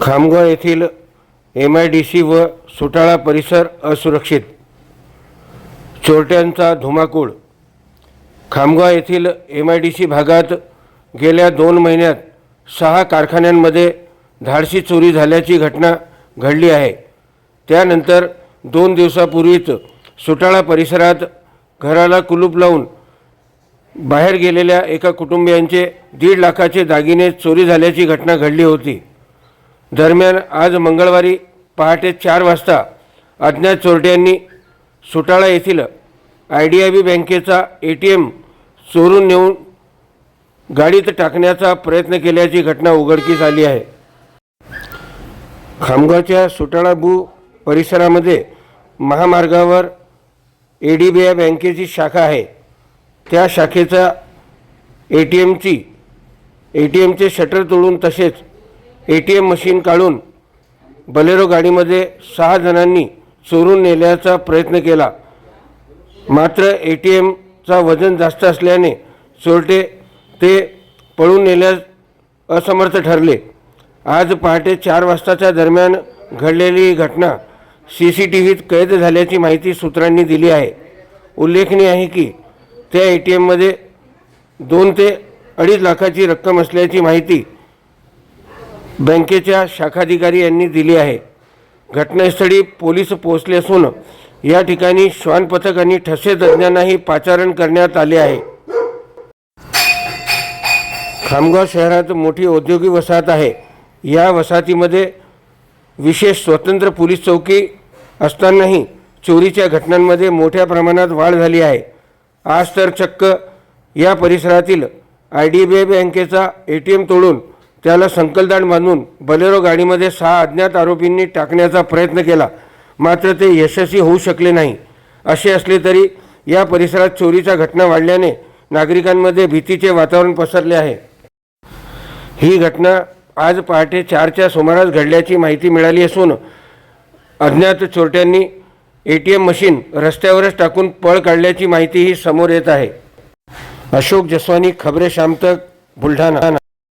खामगाव येथील M I D C व सुटाळा परिसर असुरक्षित. चोरट्यांचा धुमाकूळ. खामगाव येथील एम आय डी सी भागात गेल्या दोन महिन्यात सहा कारखान्यांमध्ये धाडशी चोरी झाल्याची घटना घडली आहे. त्यानंतर दोन दिवसापूर्वीच सुटाळा परिसरात घराला कुलूप लावून बाहेर गेलेल्या एका कुटुंबियांचे दीड लाखाचे दागिने चोरी झाल्याची घटना घडली होती. दरम्यान आज मंगळवारी पहाटे चार वाजता अज्ञात चोरट्यांनी सुटाळा येथील आय डी आय बी बँकेचा ए टी एम चोरून नेऊन गाडीत टाकण्याचा प्रयत्न केल्याची घटना उघडकीस आली आहे. खामगावच्या सुटाळा बू परिसरामध्ये महामार्गावर ए डी बी आय बँकेची शाखा आहे. त्या शाखेचा ए टी एमची ए टी एमचे शटर तोडून तसेच ए टी एम मशीन काढून बलेरो गाडीमध्ये सहा जणांनी चोरून नेल्याचा प्रयत्न केला. मात्र ए टी एमचा वजन जास्त असल्याने चोरटे ते पळून नेल्यास असमर्थ ठरले. आज पहाटे चार वाजताच्या दरम्यान घडलेली ही घटना सी सी टी व्हीत कैद झाल्याची माहिती सूत्रांनी दिली आहे. उल्लेखनीय आहे की त्या ए टी एममध्ये दोन ते अडीच लाखाची रक्कम असल्याची माहिती बँकेच्या शाखाधिकारी यांनी दिली आहे. घटनास्थळी पोलीस पोहोचले असून या ठिकाणी श्वान पथक आणि ठसे तज्ज्ञांनाही पाचारण करण्यात आले आहे. खामगाव शहरात मोठी औद्योगिक वसाहत आहे. या वसाहतीमध्ये विशेष स्वतंत्र पोलीस चौकी असतानाही चोरीच्या घटनांमध्ये मोठ्या प्रमाणात वाढ झाली आहे. आज तर चक्क या परिसरातील आय डी बी आय बँकेचा ए टी एम तोडून त्याला संकलदान बांधून बलेरो गाडीमध्ये सहा अज्ञात आरोपींनी टाकण्याचा प्रयत्न केला. मात्र ते यशस्वी होऊ शकले नाही. असे असले तरी या परिसरात चोरीच्या घटना वाढल्याने नागरिकांमध्ये भीतीचे वातावरण पसरले आहे. ही घटना आज पहाटे चारच्या सुमारास घडल्याची माहिती मिळाली असून अज्ञात चोरट्यांनी ए टी एम मशीन रस्त्यावरच टाकून पळ काढल्याची माहितीही समोर येत आहे. अशोक जसवानी खबरे शामतक बुलढाणा.